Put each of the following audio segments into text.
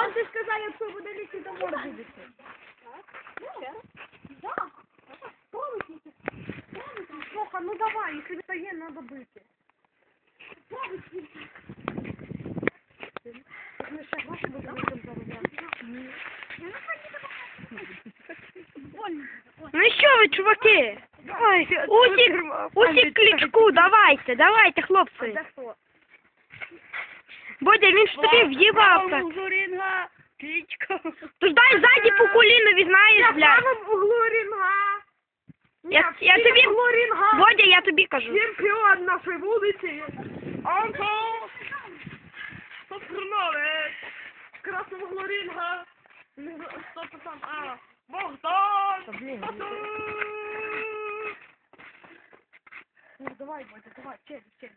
Вам ти сказав, якщо буде ліки, то може будете. Да. Пробуйте. Пробуйте. Слуха, ну давай, якщо це є, треба бити. Пробуйте. Ми ще гроші будемо цим заробляти. Ні. Ну що ви, чуваки? Усік, усік клічку, давайте, давайте, хлопці. Бодя, він ж тобі в'їбався. Журінга, кличка. То ж дай ззаді по колінові, знаєш, Я блядь. саме в углу рінга. Я- я тобі- в углу рінга. Бодя, я тобі кажу. Чемпіон нашої вулиці. Антон. Состернович. В красному углу рінга. Не Хто там? А, Богдан. Та-ду. Ну, давай, Бодя, давай, через, через.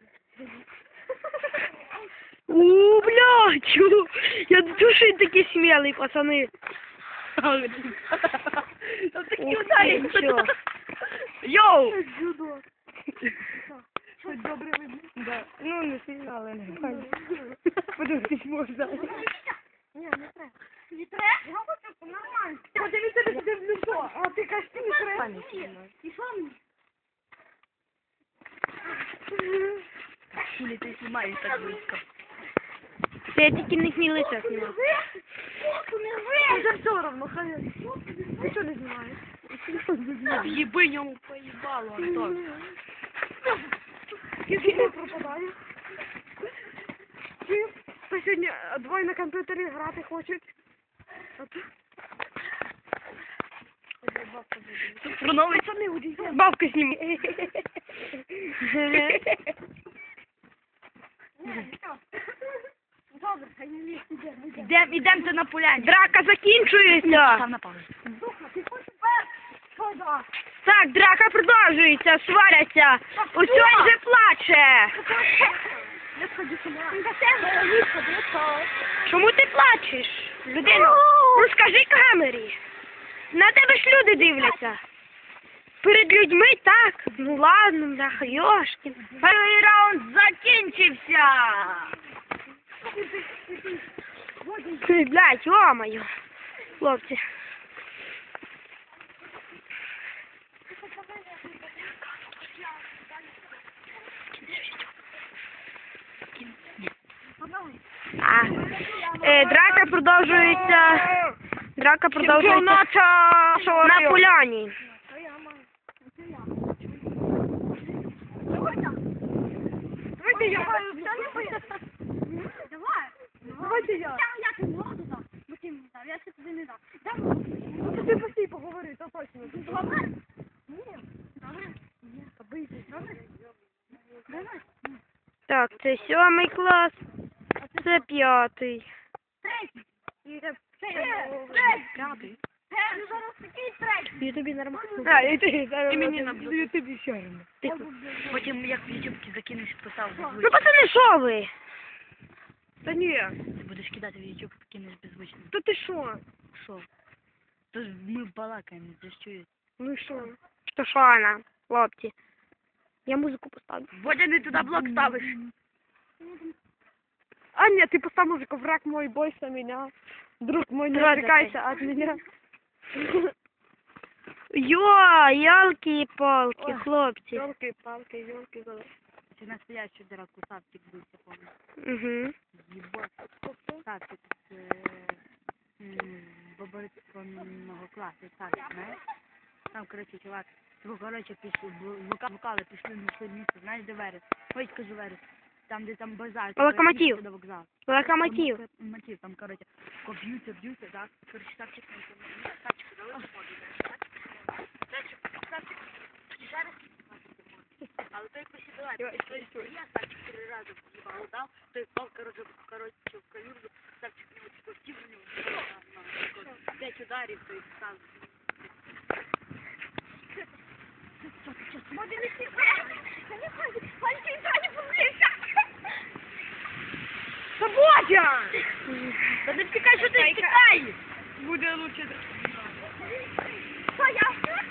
У, блядь, чу. Я душі такі смілий, пацани. Там Ух ти, нічого. Йоу! Дзюдо. Щось добре видно. Да. Ну, не сильно, але не Подивитись можна. Ні, не треба. Не треба? Я хочу, нормально. Подивіться, де ти в лицо. А ти кажеш, ти не треба. І що мені? Хули ты снимаешь так близко? Я тільки не смій лиця знімав. Вже все одно, хай. Нічого не знімаєш. Ебы ему поебало, Антон. Кізіна пропадає. Чи то сьогодні двоє на комп'ютері грати хочуть? А то... Проновий Пацани, удійте. Бабка зніми. Добре, хай не лізь, іде, іде. Ідем, ідемте на поляні. Драка закінчується. Там на паузу. Духа, ти хочеш перш? Що да? Так, драка продовжується, сваряться. Усьонь вже плаче. Сходи сюди. Чому ти плачеш? Людино, ну скажи камері. На тебе ж люди дивляться. Перед людьми так. Ну ладно, бляха, йошкін. Перший раунд закінчився. Ти, блядь, йомаю. Хлопці. А, е, драка продовжується. Драка продовжується на поляні. Давайте я. Я ти не можу так. Бо ти мені дав, я ще тобі не дав. Давай. Ну ти постій поговори, то точно. Ти? Ні. Добре? Ні. Добре? Давай. Так, це сьомий клас, це п'ятий. Третій. І це Третій. Ну третій. І тобі нормально? А, і ти зараз. І мені наб'ють. І тобі все Потім як в ютубці закинеш, постав Ну, пацани, що ви? Та ні. Ти будеш кидати в ютуб, кинеш беззвучно. То ти що? Що? То ж ми балакаємо, це ж чуєш. Ну і що? Що що вона, хлопці? Я музику поставлю. Бодя, не туди блок ставиш. А нет, ты поставь музыку, враг мой, бойся меня. Друг мой, не Рада отвлекайся от меня. Йо, ялки-палки, Ой. хлопці. Елки, палки, Елки. Настоящий драку Савчик був, я помню. Угу. Єбать. Савчик з е, м, класу, Савчик, знаєш? Там, коротше, чувак, його, коротше, пішли, лука- лукали, пішли на це місце, знаєш, де Верес? Ой, кажу Верес. Там, де там базар. Локомотив. До вокзалу. Локомотив. Мотив, там, тако б'ються, б'ються, так? Коротше, Савчик, там, там, але той посідає, той я Савчик три рази в'їбало дав, той впав, коротше, коротше, в калюжу, Савчик його типу втів у нього, на, на, на, п'ять ударів, той став. Свободя! Та не втікай, що ти втікай! Буде лучше. Що, я все?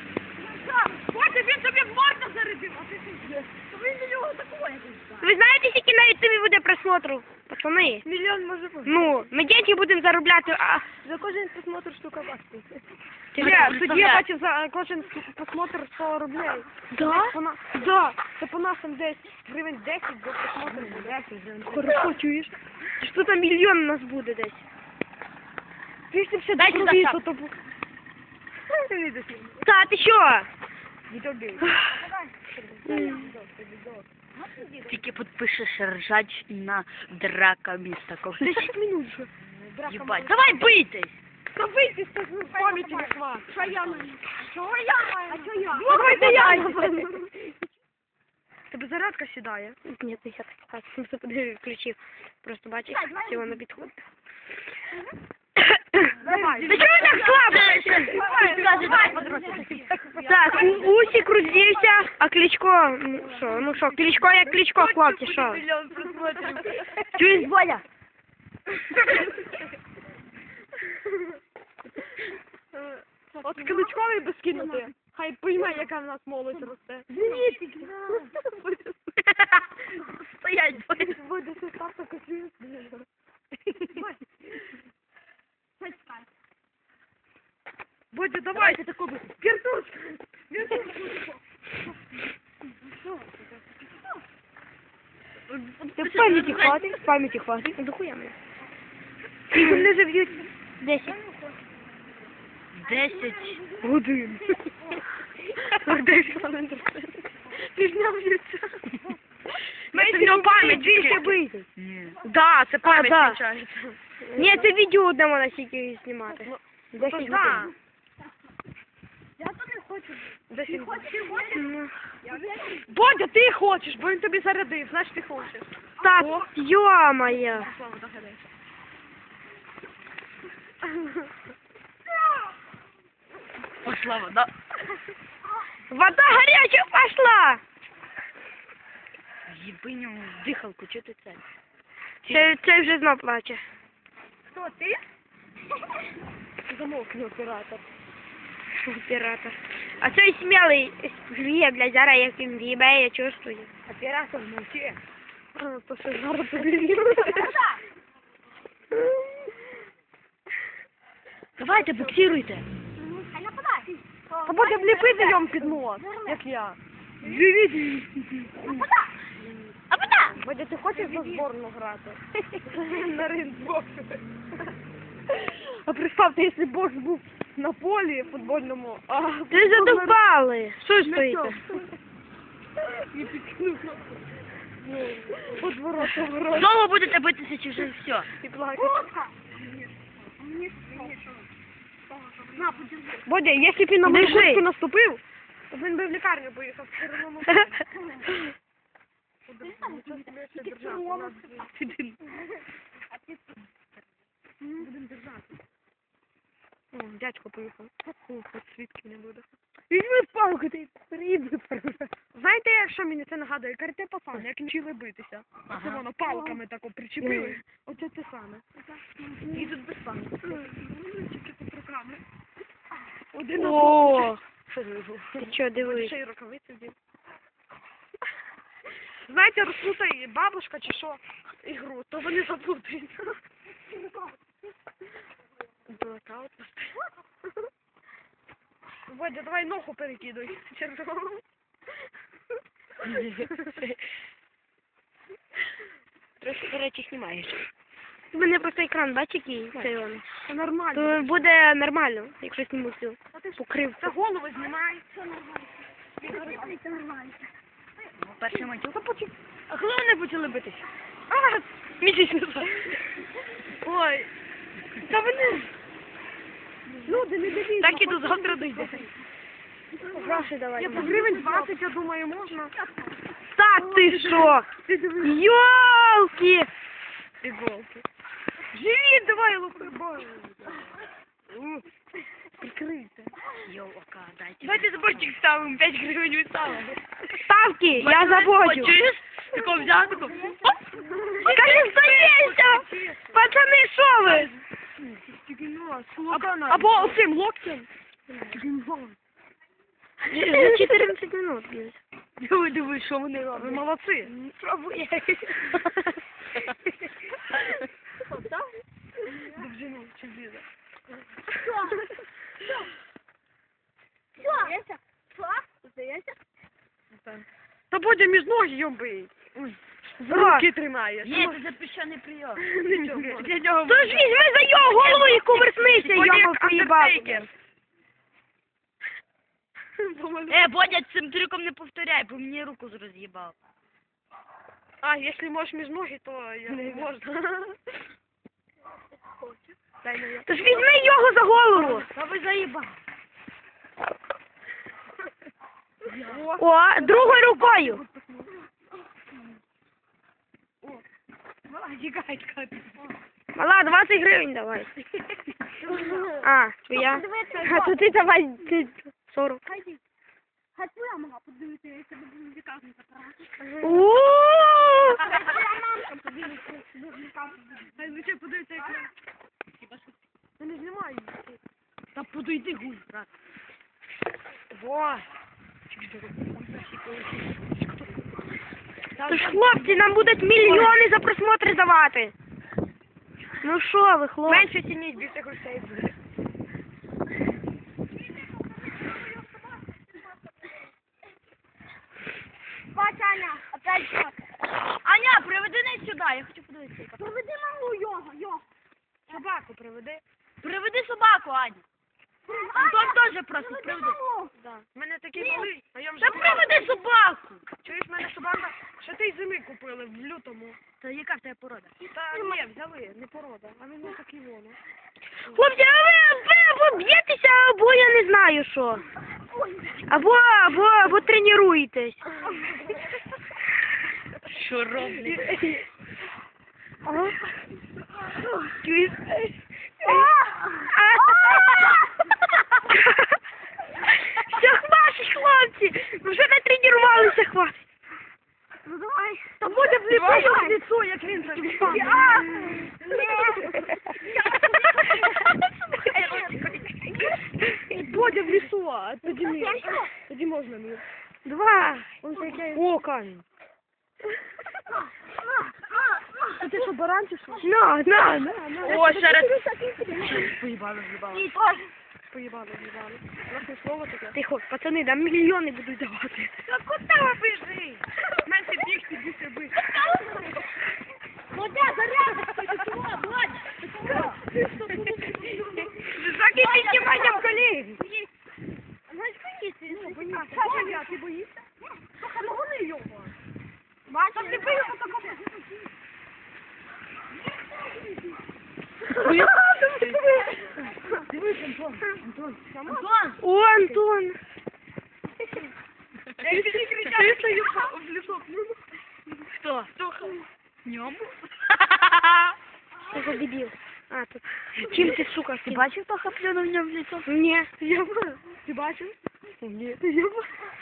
Що? Боже, він тобі в морду зарядив, а ти що? Він до нього такого якось. Ви знаєте, скільки на ютубі буде просмотру? Пацани. Мільйон може бути. Ну, ми діти будемо заробляти, а За кожен просмотр штука баксів. Ти тоді я бачив за кожен просмотр 100 рублей. Да? По. Да, це по нас там десь гривень 10 за просмотр буде. Хорошо, чуєш? Що там мільйон у нас буде десь? Пішли все Дай сюди, добровільно, Сап. то... йдеш. Та, ти що? Відобій. Тільки підпишеш ржачна драка міста Ковш. 10 минут вже. Єбать. Давай бийтесь! Та вийти з в пам'яті не хват. Що я маю? Що я маю? А що я? Ну, Давайте я. Тебе зарядка сідає. Ні, ти я так просто подивив, включив. Просто бачиш, всі воно підходить. Давай. Та чого так слабо? Так, Усік роздівся, а Кличко, ну що, ну що, Кличко як Кличко, хлопці, що? Мільйон просмотрів. Чуєш, Боля? От Кличковий би скинути. Хай пойме, яка в нас молодь росте. Стоять, Бодя. Буде це так, Бодя, давай. Вертушка. Вертушка. Та в пам'яті хватить, в пам'яті хватить. Ну, дохуя мене. Скільки мене жив'ють? Десять. Десять. Годин. Десять хвилин. Півдня б'ються. Ми пам'ять більше бити. Ні. Да, це пам'ять да. включається. Ні, це відео одне можна тільки знімати. Десять да. годин. Я тут не хочу. Десять Ну. Бодя, ти хочеш, бо він тобі зарядив, значить ти хочеш. Так, ё-моё. Пошла вода. Вода горячая пошла. Єбиню в дихалку, чого ти це? Це, це вже знов плаче. Хто, ти? Замовкни, оператор. Оператор. А цей смілий віє, блядь, зараз як він в'їбе, я чувствую. Оператор, мовчи. То що зараз тобі Давайте, буксируйте. Та буде вліпити йому під нос, як я. Живіть. А вода! Бодя, ти хочеш за зборну грати? На ринбок. А представте, якщо Бокс був на полі футбольному, а Ти задовбали. Що стоїте? І підкинув. От ворота, ворота. Довго будете битися чи вже все? І плакати. Бодя, якщо б він на мою Держи. куртку наступив, то він би в лікарню поїхав. Все одно Будемо держати. О, дядько поїхав. О, хоч свідків не буде. Візьми палку, ти приїду. Знаєте, що мені це нагадує? Карате пацани, як вчили битися. Це воно палками тако причепили. Оце те саме. І тут без палки. Тільки тут руками. Один О, Що ти чого дивись? Ще й рукавиці вдів. Знаєте, розплутає бабушка чи що ігру, то вони заплутаються. Водя, давай ногу перекидуй. Червону. До речі, знімаєш. У мене просто екран, бачиш, який цей він. Це нормально. То буде нормально, якщо зніму всю. Покрив. Це голову знімай. Це нормально. Це нормально. Перший матюк. А коли вони почали битися? А, місяць назад. Ой. Та вони... Люди, не дивіться. Так іду, завтра дойде. Гроші давай. Я по гривень 20, я думаю, можна. Так ти що? Ти диви. Йолки! Іголки. Живіть, давай, лупи, боже. Прикрийте. Йолка, дайте. Давайте заборчик ставимо, 5 гривень вистава. Ставки, я забочу. Чуєш? Тако взяв, тако. Оп! Скажи, стоїться! Пацани, що ви? кіно, слогана. Або оцим локтем. Гімбон. За 14 минут, блядь. Диви, диви, що вони роблять. Ви молодці. Пробує. Довжину чи зіза. Що? Що? Що? Що? Здається? Та Бодя між ноги, йомбий. Ой. За руки тримає. Є, це запрещений прийом. Для нього Тож візьми за його голову і кувырснися, Бодя йому поїбав. Е, Бодя, цим трюком не повторяй, бо мені руку роз'їбав. А, якщо можеш між ноги, то я не можна. Тож візьми його за голову. Та ви заїбав. О, другою рукою. Тікай, тікай. Мала, 20 гривень давай. А, твоя. А то ти давай ти 40. Хай Хай твоя мама подивиться, я тебе буду. О! Твоя мамка подивиться, я вікав Дай лише подивися, як я. Та не знімай її. Та подойди гуль, брат. Во. Тож, хлопці, нам будуть мільйони за просмотри давати. Ну що ви, хлопці? Менше цініть, більше грошей буде. Бач, Аня, опять вот. Аня, приведи не сюди, я хочу подивитися. Приведи маму його, його. Собаку приведи. Приведи собаку, Аня. Антон теж просить, приведи. Да. У мене такий малий, а я вже... Та приведи собаку. Чуєш, в мене собака, ще ти й зими купили в лютому. Та яка в тебе порода? Та ні, взяли, не порода, а він такий воно. Хлопці, а ви, ви або б'єтеся, або я не знаю що. Або, або, або тренуєтесь. Що роблять? Ага. в лицо, як він це Бодя в лісу, а тоді ні. Тоді можна мені. Два. О, камінь. А ти що, баран чи що? На, на, на, на. О, ще раз. Поїбали, поїбали. Поїбали, поїбали. Власне слово таке. Тихо, пацани, там мільйони будуть давати. Та куди ви біжи? Менше бігти, більше бити. Бодя, зарядка, ти чого, Бодя? Ти чого? Піднімання в коліні. Знаєш, боїться, ну, боїться. Бодя, ти боїшся? Слухай, ну гони його. Бачиш, ти по такому. Дивись, Антон. Антон. Антон, О, Антон. Я всі кричали, в лісок. Хто? Ньому? Що за дебіл? А, тут. Чим ти, сука, Ти бачив, хто хаплюнув в ньому в лицо? Ні. Я. Ти бачив? Ні. Я.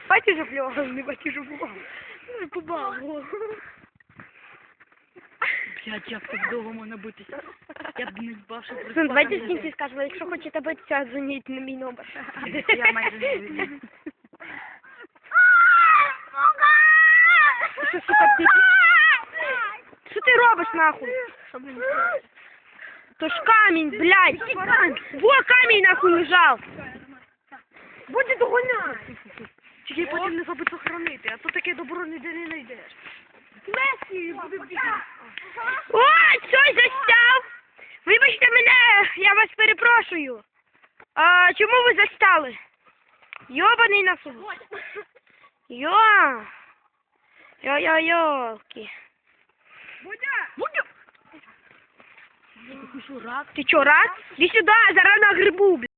Бачиш, що плював, не бачиш, що плював. Ну, побав. Блядь, як так довго можна битися? Я б не бачив. Пацан, давайте в кінці скажемо, якщо хочете битися, дзвоніть на мій номер. Я майже не. Що, сука? Що ти робиш, нахуй? То ж камінь, блядь. Во камінь, нахуй, лежав. Буде доганяти. Тільки потім не забудь сохранити, а то таке добро ніде не знайдеш. О, щось застяв. Вибачте мене, я вас перепрошую. А чому ви застали? Йобаний на суд. Йо. Йо-йо-йолки. Будя! Ти чо, рак? Іди сюди, зараз на грибу, блядь.